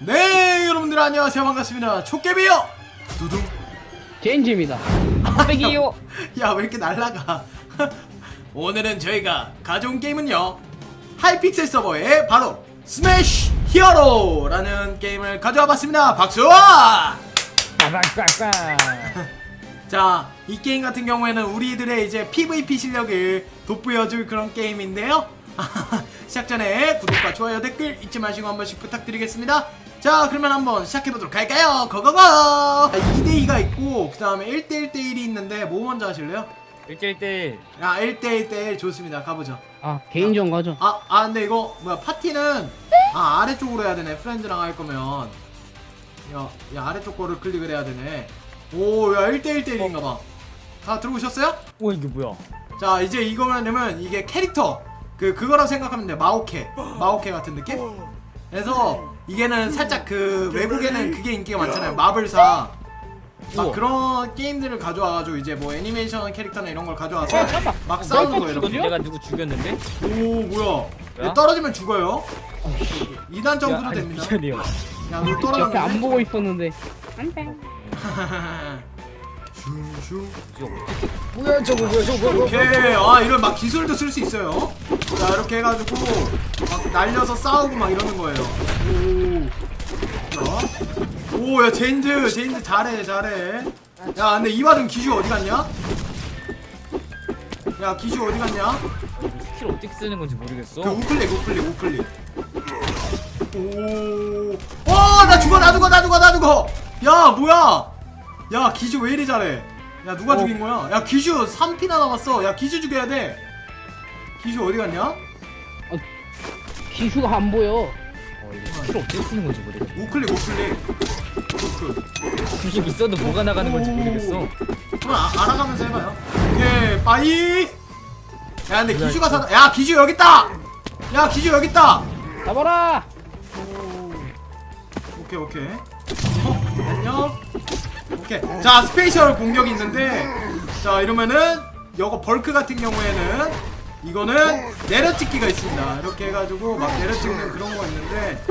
네 여러분들 안녕하세요 반갑습니다 촉개비요 두둥 제인지입니다. 흑백이요. 야왜 이렇게 날라가 오늘은 저희가 가져온 게임은요 하이픽셀 서버의 바로 스매시 히어로라는 게임을 가져와 봤습니다 박수. 자, 이 게임 같은 경우에는 우리들의 이제 PVP 실력을 돋보여줄 그런 게임인데요. 시작 전에 구독과 좋아요, 댓글 잊지 마시고 한 번씩 부탁드리겠습니다. 자, 그러면 한번 시작해보도록 할까요? 고고고! 2대2가 있고, 그 다음에 1대1대1이 있는데, 뭐 먼저 하실래요? 1대1 야, 1대1대1 좋습니다. 가보죠. 아 개인전 가죠. 아, 아, 근데 이거, 뭐야, 파티는, 아, 아래쪽으로 해야 되네. 프렌즈랑 할 거면. 야, 야, 아래쪽 거를 클릭을 해야 되네. 오, 야, 1대1대1인가 봐. 다 들어오셨어요? 오 이게 뭐야 자 이제 이거면은 이게 캐릭터 그 그거라고 생각하면 돼 마오케 마오케 같은 느낌? 그래서 이게는 살짝 그 외국에는 그게 인기가 많잖아요 마블사 막 우와. 그런 게임들을 가져와가지고 이제 뭐 애니메이션 캐릭터나 이런 걸 가져와서 어. 막 싸우는 너 거예요 이렇게 죽었냐? 내가 누구 죽였는데? 오 뭐야 뭐야? 얘 떨어지면 죽어요 2단 점프도 아니, 됩니다 미션이요 야 너 옆에 떨어졌는데? 안 보고 있었는데. 안돼. 슝슝 뭐야 저거 뭐야 저거 뭐야 오케이 아 이런 막 기술도 쓸 수 있어요 자 이렇게 해가지고 막 날려서 싸우고 막 이러는 거예요. 오오야 제인드 제인드 잘해 잘해. 야 근데 이 와중 기슈 어디 갔냐? 야 기슈 어디 갔냐? 스킬 어떻게 쓰는 건지 모르겠어. 그 우클릭 우클릭 우클릭. 오오나 죽어 나 죽어 나 죽어 나 죽어. 야 뭐야? 야 기슈 왜 이리 잘해? 야 누가 어. 죽인 거야? 야 기슈 3피나 남았어. 야 기슈 죽여야 돼 기슈 어디 갔냐? 기수가 안 보여. 어 이거 어떻게 쓰는 건지 모르겠어 우클릭 우클릭. 우클 주식 있어도 뭐가 나가는 건지 모르겠어. 그럼 아, 알아가면서 해봐요. 오케이 빠이. 야 근데 기슈가 사... 야 기슈 여기 있다! 야 기슈 여기 있다! 잡아라. 오케이 오케이. 어 안녕? 오케이. 자 스페이셜 공격이 있는데 자 이러면은 요거 벌크 같은 경우에는 이거는 내려찍기가 있습니다. 이렇게 해가지고 막 내려찍는 그런 거 있는데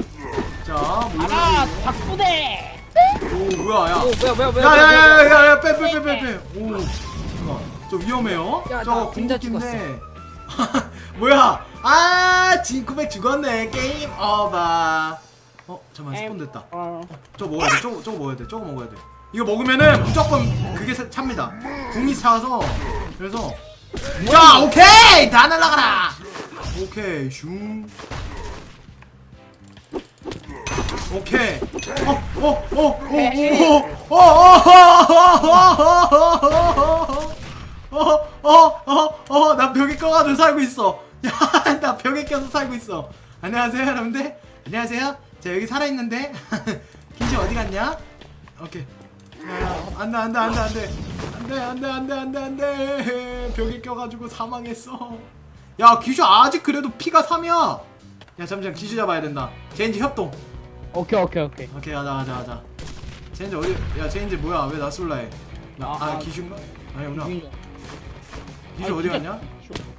자뭐 이런 아 식으로. 박수대. 오 뭐야 야. 오 뭐야 뭐야 뭐야 뭐야 야야야야야 빼 빼 빼 빼빼. 오 잠깐 저 위험해요. 야, 저거 나 진짜 궁극기인데. 뭐야? 아 진쿠백 죽었네. 게임 오버 어 잠깐만 스폰 됐다. 어. 저거 먹어야 돼. 저거 저거 먹어야 돼. 저거 먹어야 돼. 이거 먹으면은 무조건 그게 사- 찹니다. 궁이 차서 그래서 자 오케이 다 날라가라 오케이 슝 오케이 어어어어어어어어어어어어나 벽에 껴가지고 살고 있어 야나 벽에 껴서 살고 있어 안녕하세요 여러분들 안녕하세요 자 여기 살아있는데 김치 어디 갔냐 오케이 야, 안돼 안돼 안돼 안돼 안돼 안돼 안돼 안돼 안돼 벽에 껴가지고 사망했어 야 기슈 아직 그래도 피가 3이야 야 잠시만 기슈 잡아야 된다 제인지 협동 오케이 오케이 오케이. 오케이 가자 가자 가자 제인지 어디 야 제인지 뭐야 왜 나 쏠라해 나, 아, 아, 기슈인가? 아니구나 기수. 기슈 아, 어디. 갔냐?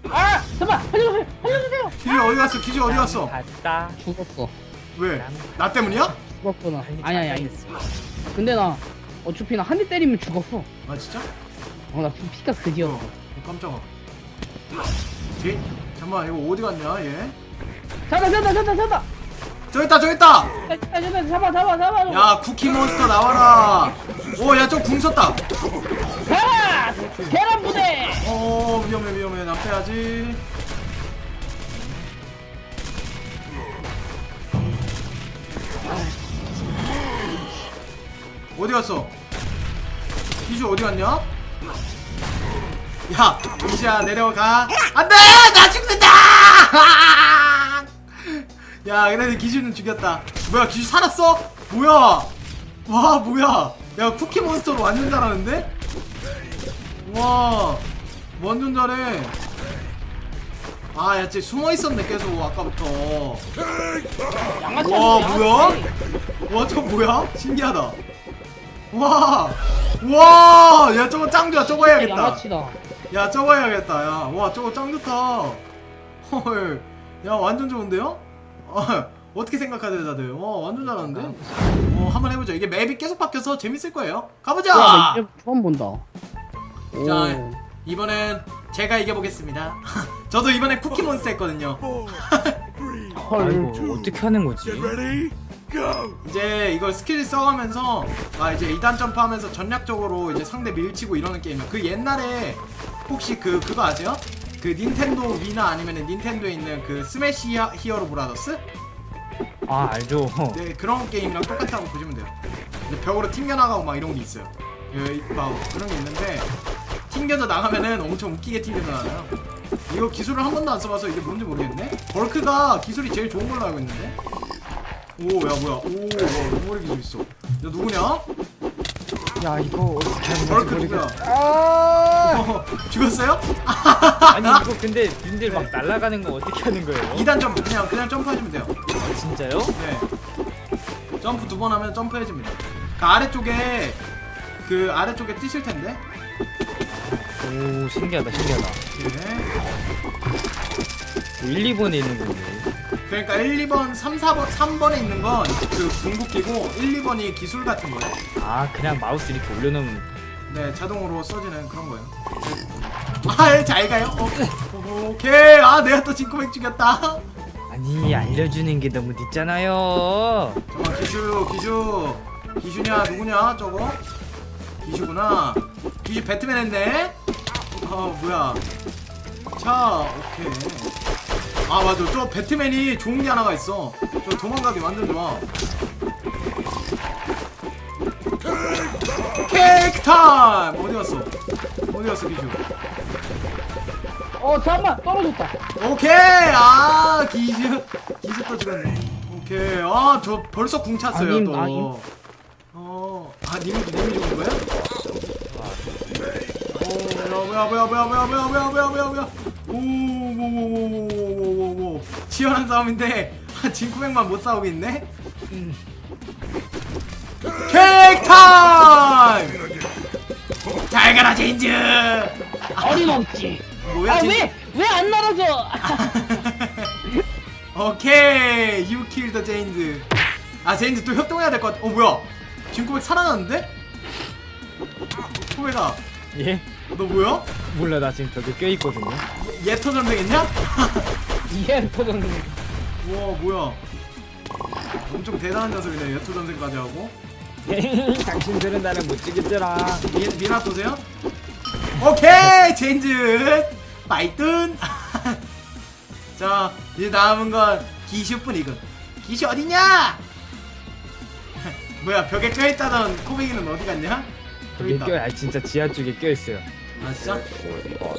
아 잠깐 살려주세요 살려주세요. 기슈 어디 갔어 기슈 어디 갔어 갔다 죽었어. 왜? 나 때문이야? 죽었구나. 아니 아니 아니. 근데 나 어차피 나 한 대 때리면 죽었어. 아 진짜? 어나 피가 그지였어. 어 깜짝아 제인 잠깐만 이거 어디 갔냐 얘? 잡아 잡아 잡아 잡아. 저기 있다 저기 있다 잡아 잡아 잡아 잡아 잡아. 야 쿠키 몬스터 나와라 오야저궁 썼다 잡아. 계란 부대. 어 위험해 위험해 나 빼야지 어디 갔어? 기주 어디 갔냐? 야 기주야 내려가 안돼 나 죽는다 야 그래도 기주는 죽였다 뭐야 기주 살았어? 뭐야 와 뭐야 야 쿠키 몬스터로 완전 잘하는데? 와 완전 잘해 아야 쟤 숨어있었네 계속 아까부터 양아치. 와 양아치. 뭐야? 와 저거 뭐야? 신기하다 와 와 야 저거 짱 좋아 저거 해야겠다 양아치다. 야 저거 해야겠다 야와 저거 짱 좋다 헐 야 완전 좋은데요? 어, 어떻게 생각하세요 다들? 어 완전 잘하는데? 어 한번 해보죠 이게 맵이 계속 바뀌어서 재밌을 거예요 가보자! 야, 나 이제 처음 본다. 오. 자 이번엔 제가 이겨보겠습니다 저도 이번에 쿠키몬스터 했거든요 헐. 아이고 어떻게 하는 거지? 이제 이걸 스킬 써가면서 아 이제 2단 점프하면서 전략적으로 이제 상대 밀치고 이러는 게임이야 그 옛날에 혹시 그 그거 아세요? 그 닌텐도 위나 아니면 닌텐도에 있는 그 스매시 히어- 히어로 브라더스? 아 알죠. 네 그런 게임이랑 똑같다고 보시면 돼요. 이제 벽으로 튕겨나가고 막 이런 게 있어요. 여기 막 그런 게 있는데 튕겨져 나가면은 엄청 웃기게 튕겨져 나가요. 이거 기술을 한 번도 안 써봐서 이게 뭔지 모르겠네. 벌크가 기술이 제일 좋은 걸로 알고 있는데. 오, 야 뭐야? 오, 와, 너머리 기술 있어. 야 누구냐? 야 이거 어떻게 하는 벌크 건지 누구야? 모르겠어. 아! 어, 죽었어요? 아니 이거 근데 님들 막 날아가는 거 어떻게 하는 거예요? 2단 점프 그냥 그냥 점프하시면 돼요. 아, 진짜요? 네. 점프 두 번 하면 점프해집니다. 그 아래쪽에 그 아래쪽에 뜨실 텐데. 오 신기하다 신기하다. 네. 1, 2번에 있는 건데. 그러니까 1, 2번, 3, 4번, 3번에 있는 건 그 궁극기고 1, 2번이 기술 같은 거예요. 아 그냥 마우스 이렇게 올려놓으면 네, 자동으로 써지는 그런 거예요. 아, 예, 잘 가요. 어, 오케이. 아, 내가 또 진코백 죽였다. 아니 알려주는 게 너무 늦잖아요. 잠깐 기슈, 기슈, 기슈냐 누구냐 저거? 기슈구나. 기슈 배트맨 했네. 아, 뭐야? 자, 오케이. 아 맞아, 저 배트맨이 좋은 게 하나가 있어. 저 도망가기 완전 좋아. 케이크 타임! 어디 갔어? 어디 갔어, 기슈? 어, 잠깐만 떨어졌다. 오케이! 아, 기슈. 기슈 또 죽었네. 오케이. 아, 저 벌써 궁 찼어요, 아님, 또. 아님. 어, 아, 님이, 님이 죽은 거야? 오, 뭐야, 뭐야, 뭐야, 뭐야, 뭐야, 뭐야, 뭐야, 뭐야, 뭐야. 오, 오오오오오오오오오. 치열한 싸움인데, 아, 진쿠백만 못 싸우고 있네? 음. 케이크 타임! 잘 가라, 제인즈! 어림없지. 뭐야, 아, 진- 왜? 왜 안 날아져? 오케이 kill the 제인즈 아 제인즈 또 협동해야 될 것 같아 어 뭐야 진코백 살아났는데? 코백아 예? 너 뭐야? 몰라 나 지금 벽에 껴 있거든요. 예터 전쟁했냐? 이해 터졌네. 우와 뭐야 엄청 대단한 녀석이네 예터 전쟁까지 하고 당신들은 나를 못 죽였잖아. 미, 미나토세요? 오케이 제인즈 파이튼 자 이제 남은 건 기슈뿐이군 기슈 어딨냐? 뭐야 벽에 껴있다던 코백이는 어디 갔냐? 있다 껴, 아 진짜 지하 쪽에 껴 있어요. 아 진짜?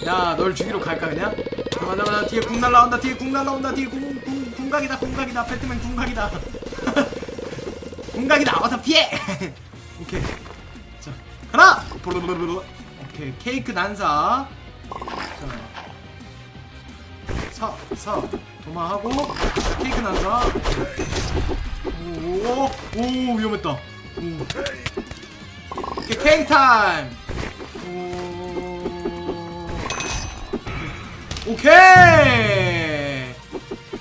야 널 죽이러 갈까 그냥? 잠깐만 잠깐만 뒤에 궁 날라온다 뒤에 궁 날라온다 뒤에 궁, 궁 궁각이다 궁각이다. 배트맨 궁각이다. 궁각이다 어서 피해! 오케이. 자 하나 오케이 케이크 난사. 자 사 사 도마하고 케이크 난사. 오오 위험했다. 오 오케이 케이크 타임 오 오케이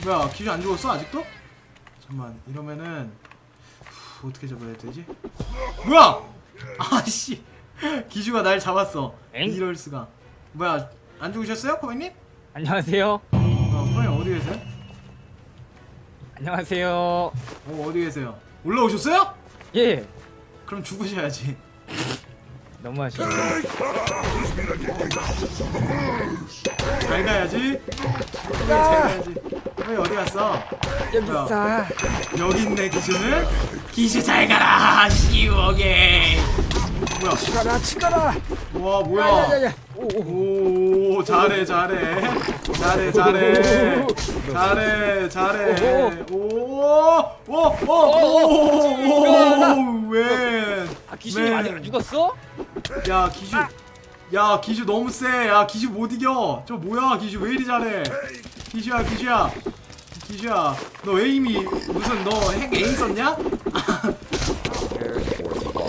뭐야 기준 안 죽었어 아직도? 잠만 이러면은 후, 어떻게 잡아야 되지? 뭐야 아씨 기주가 날 잡았어 엥? 이럴 수가 뭐야 안 죽으셨어요 코백님? 안녕하세요. 어 코백님 어디 계세요? 안녕하세요. 어 어디 계세요? 올라오셨어요? 예. 그럼 죽으셔야지 너무 하시네. 잘 가야지 잘 가야지 코백이 어디 갔어? 여기? 있어. 여기 있네 기슈는 기슈 잘 가라 시오게 뭐야 치가라 치가라. 와 뭐야 야야야야. 오오. 오 잘해 잘해 잘해 잘해 잘해 잘해 오오오오오웬 아 기준이 아직 안 죽었어? 야 기슈 야 기슈 너무 세야 기슈 못 이겨 저 뭐야 기슈 왜 이리 잘해 기슈야 기슈야 기슈야 너 에임이 무슨. 너 핵 에임 썼냐?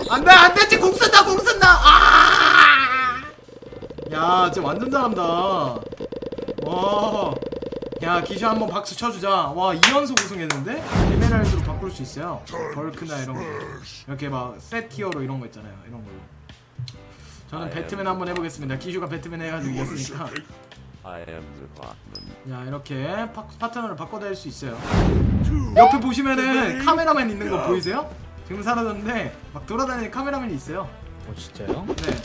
안돼 안돼 지금 공 쓴다 공 쓴다. 아! 야, 진짜 완전 잘한다. 와. 야, 진짜 완전 잘한다. 야 기슈 한번 박수 쳐주자 와 2연속 우승했는데 에메랄드로 바꿀 수 있어요 벌크나 이런 거 이렇게 막 세티어로 이런 거 있잖아요 이런 걸로 저는 배트맨 한번 해보겠습니다 기슈가 배트맨 해가지고 이겼으니까 I am the Batman. 야 이렇게 파, 파트너를 바꿔댈 수 있어요 옆에 보시면은 카메라맨 있는 거 보이세요? 지금 사라졌는데 막 돌아다니는 카메라맨이 있어요 어 진짜요? 네.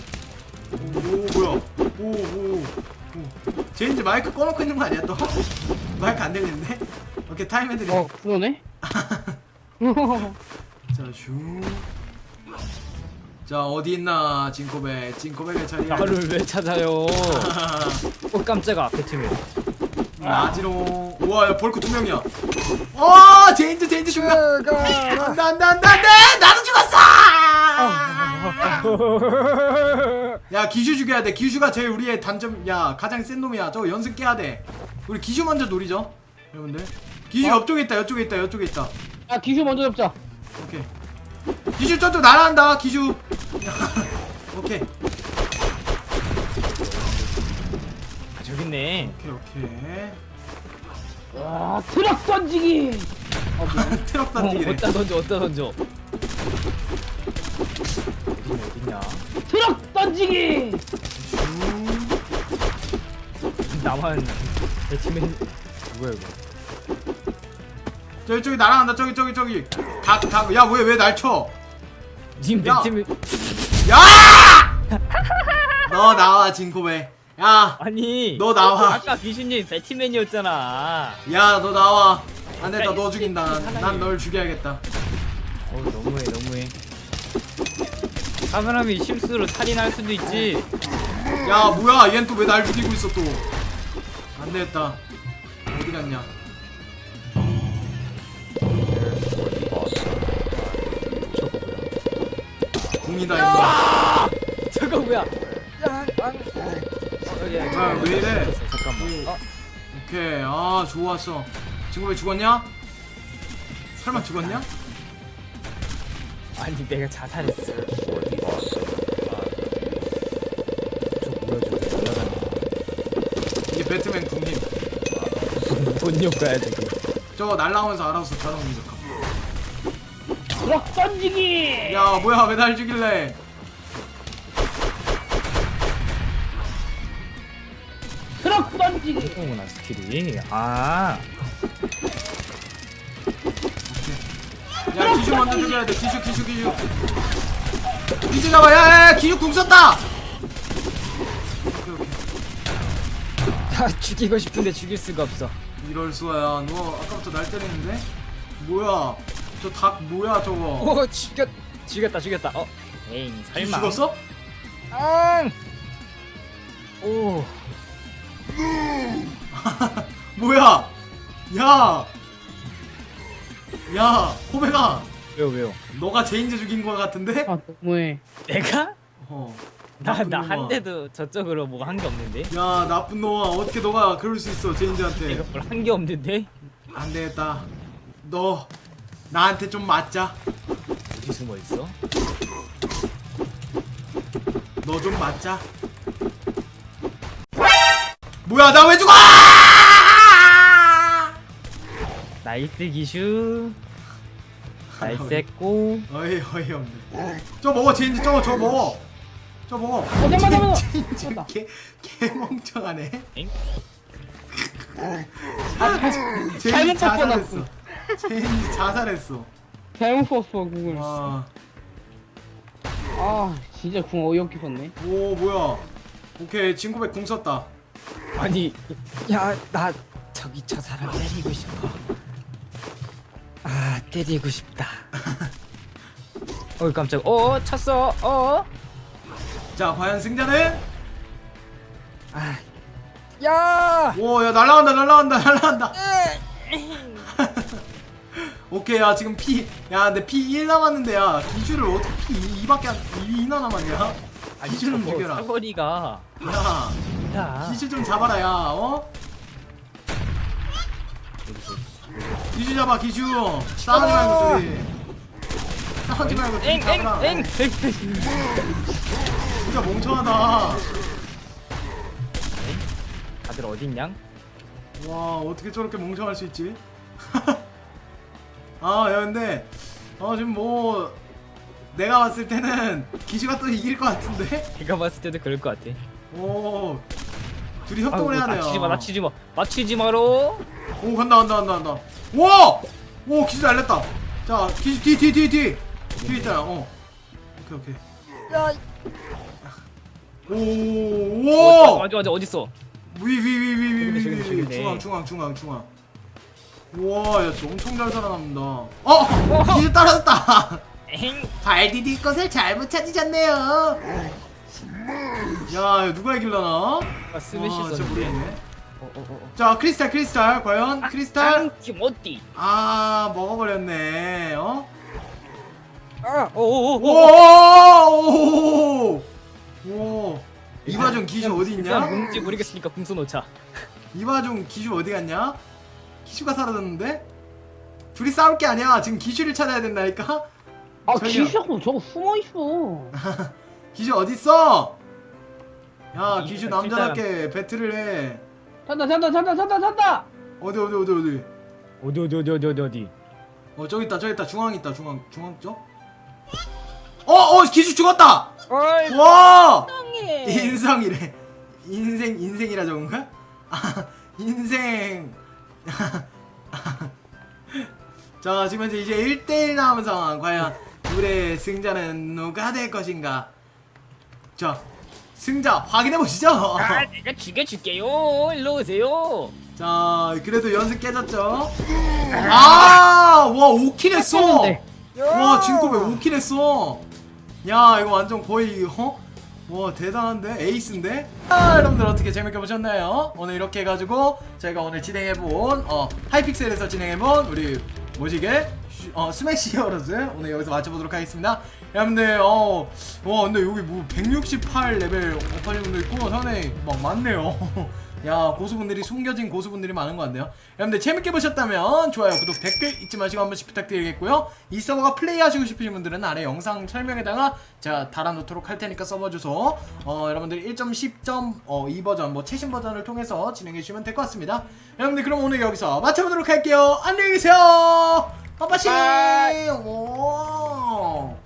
오, 오 뭐야? 오, 오, 오. 쟤 이제 마이크 꺼놓고 있는 거 아니야 또? 마이크 안 들리는데? 오케이 타임 해드리. 어 그러네 자 슈. 자 어디 있나 진코백 진코백의 자리에 나를 왜 찾아요? 어 깜짝아 배트맨. 라지로. 우와 야 벌크 두 명이야. 어 제인즈 제인즈 죽나 안돼 안돼 안돼 안돼! 나도 죽었어! 야 기슈 죽여야 돼. 기슈가 제일 우리의 단점 야 가장 센 놈이야. 저거 연습 깨야 돼. 우리 기슈 먼저 노리죠 여러분들. 기슈 옆쪽에 있다 옆쪽에 있다 옆쪽에 있다. 야 기슈 먼저 잡자. 오케이 기슈 저쪽 날아간다 기슈. 오케이. 아 저기 있네. 오케이 오케이. 와 트럭 던지기. 어 뭐야? 트럭 어, 던지기래. 어디다 던져 어디다 던져. 어디냐 어디냐. 트럭 던지기. 나만 배트맨 뭐야 이거? 저기 저기 날아간다. 저기 저기 저기 닭닭야왜 왜 날 쳐? 님 야. 배트맨 야! 너 나와 진코베 야! 아니 너 나와. 아까 귀신님 배트맨이었잖아. 야 너 나와 안되다 너 죽인다 난 널 죽여야겠다 어 너무해 너무해. 사람이 실수로 살인할 수도 있지. 야 뭐야 얜 또 왜 날 죽이고 있어 또 안되겠다 어디 갔냐 공이다 임마 저거 뭐야? 야, 어, 야, 아, 왜 이래? 잠깐만. 어, 오케이 아 좋았어 친구 왜 죽었냐? 설마 죽었냐? 아니 내가 자살했어. 저 뭐야. 이게 배트맨 궁님 뭔 효과야 저게? 저거 날라오면서 알아서 자동 공격함 트 럭 던지기! 야 뭐야 왜 날 죽일래. 트럭 던지기! 어머나 스킬이. 아, 야 기슈 먼저 죽여야 돼. 기슈 기슈 기슈 기슈 잡아. 야야야 기슈 궁 썼다! 오케이 오케이 다 죽이고 싶은데 죽일 수가 없어. 이럴 수야. 너 아까부터 날 때리는데? 뭐야 저 닭 뭐야 저거 오 죽였 죽였다 죽였다. 어, 에이 설마. 죽었어? 앙! 오, 뭐야 야! 야 코베가 왜요 왜요? 너가 제인제 죽인 거 같은데? 아 너무해 내가? 어나 나쁜 나 놈아. 한 대도 저쪽으로 뭐 한 게 없는데. 야 나쁜 놈아 어떻게 너가 그럴 수 있어 제인제한테 내가 뭘 한 게 없는데? 안 되겠다. 너 나한테 좀 맞자. 어디 숨어 있어? 너 좀 맞자. 뭐야 나 왜 죽어? 나이스 기슈. 나이스 했고. 어이 어이 없네. 저 먹어 제인지 저거 저 먹어. 저 먹어. 어 잠깐만 잠깐만 제인지 잠깐만. 개 개 멍청하네. 엥? 제인지 잘못 자살했어. 제인지 자살했어. 잘못 썼어 궁을 와. 아 진짜 궁 어이없게 썼네 오 뭐야. 오케이 친구백 궁 썼다. 아니 야 나 저기 저 사람 때리고 싶어 아 때리고 싶다 어이 깜짝 어 쳤어 어? 자 과연 승자는? 아야 오, 야, 날라간다, 날라간다, 날라간다. 오케이, 야, 지금 피, 야, 근데 피1 남았는데, 야, 기주를 어떻게 피 2밖에 안, 2나 남았냐? 기주 좀 죽여라. 사거리가 야, 야 기주 좀 잡아라, 야, 어? 기주 잡아, 기주. 싸우지 말고, 둘이. 싸우지 말고, 둘이 잡아라. 엥엥엥 진짜 멍청하다. 다들 어딨냐? 와 어떻게 저렇게 멍청할 수 있지? 아야 근데 어 지금 뭐 내가 봤을 때는 기슈가 또 이길 것 같은데? 내가 봤을 때도 그럴 것 같아. 오 둘이 협동을 해야 돼요. 다치지 마, 다치지 마, 다치지 마로. 오 간다 간다 간다 간다. 와! 오 기수 날렸다. 자 기수 뒤뒤뒤 뒤. 뒤 있잖아. 어. 오케이 오케이. 오 오. 맞아, 맞아, 어디 있어? 위위위 위 위 위 저기 있네, 저기 있네. 중앙 중앙 중앙 중앙. 우와 야 진짜 엄청 잘 살아남는다. 어 기수 떨어졌다. 에잉. 발 디딜 것을 잘못 찾으셨네요. 야 누가 이길라나? 아, 스매시 와, 진짜 썼는데. 모르겠네. 어, 어, 어. 자 크리스탈 크리스탈 과연 크리스탈 티모티. 아 먹어버렸네 어? 아, 오, 오, 오, 오. 오오오오 이바중 기슈 어디 일단 있냐? 뭔지 모르겠으니까 궁수 놓자. 이바중 기슈 어디 갔냐? 기슈가 사라졌는데? 둘이 싸울 게 아니야 지금 기슈를 찾아야 된다니까? 아 저기요. 기시하고 저거 숨어 있어. 기슈 어디 있어? 야 이- 기슈 남자답게 배틀을 해 찾다 찾다 찾다 찾다 찾다. 어디 어디 어디 어디 어디, 어디, 어디, 어디, 어디, 어디. 어 저기 있다 저기 있다 중앙 있다 중앙 중앙 쪽? 어 어 기슈 죽었다! 어이, 와! 인성이래. 인생 인생이라 적은 거야? 아, 인생. 자, 지금 현재 이제 1대1 남은 상황. 과연 둘의 승자는 누가 될 것인가? 자, 승자 확인해 보시죠. 아, 내가 죽여줄게요. 일로 오세요. 자, 그래도 연습 깨졌죠? 아, 와, 5킬 했어. 와, 진코배 5킬 했어. 야, 이거 완전 거의 어? 와, 대단한데? 에이스인데? 아, 여러분들 어떻게 재밌게 보셨나요? 오늘 이렇게 해가지고 저희가 오늘 진행해본 어, 하이픽셀에서 진행해본 우리 뭐지게? 슈- 어, 스매시 히어로즈 오늘 여기서 마쳐보도록 하겠습니다. 여러분들 어, 와 근데 여기 뭐 168 레벨 오파님 분도 있고 상당히 막 많네요. 야 고수분들이 숨겨진 고수분들이 많은 것 같네요. 여러분들 재밌게 보셨다면 좋아요 구독 댓글 잊지 마시고 한 번씩 부탁드리겠고요. 이 서버가 플레이하시고 싶으신 분들은 아래 영상 설명에다가 제가 달아놓도록 할 테니까 서버 주소 어 여러분들 1.10.2 버전 뭐 최신 버전을 통해서 진행해 주시면 될 것 같습니다. 여러분들 그럼 오늘 여기서 마쳐보도록 할게요. 안녕히 계세요. 오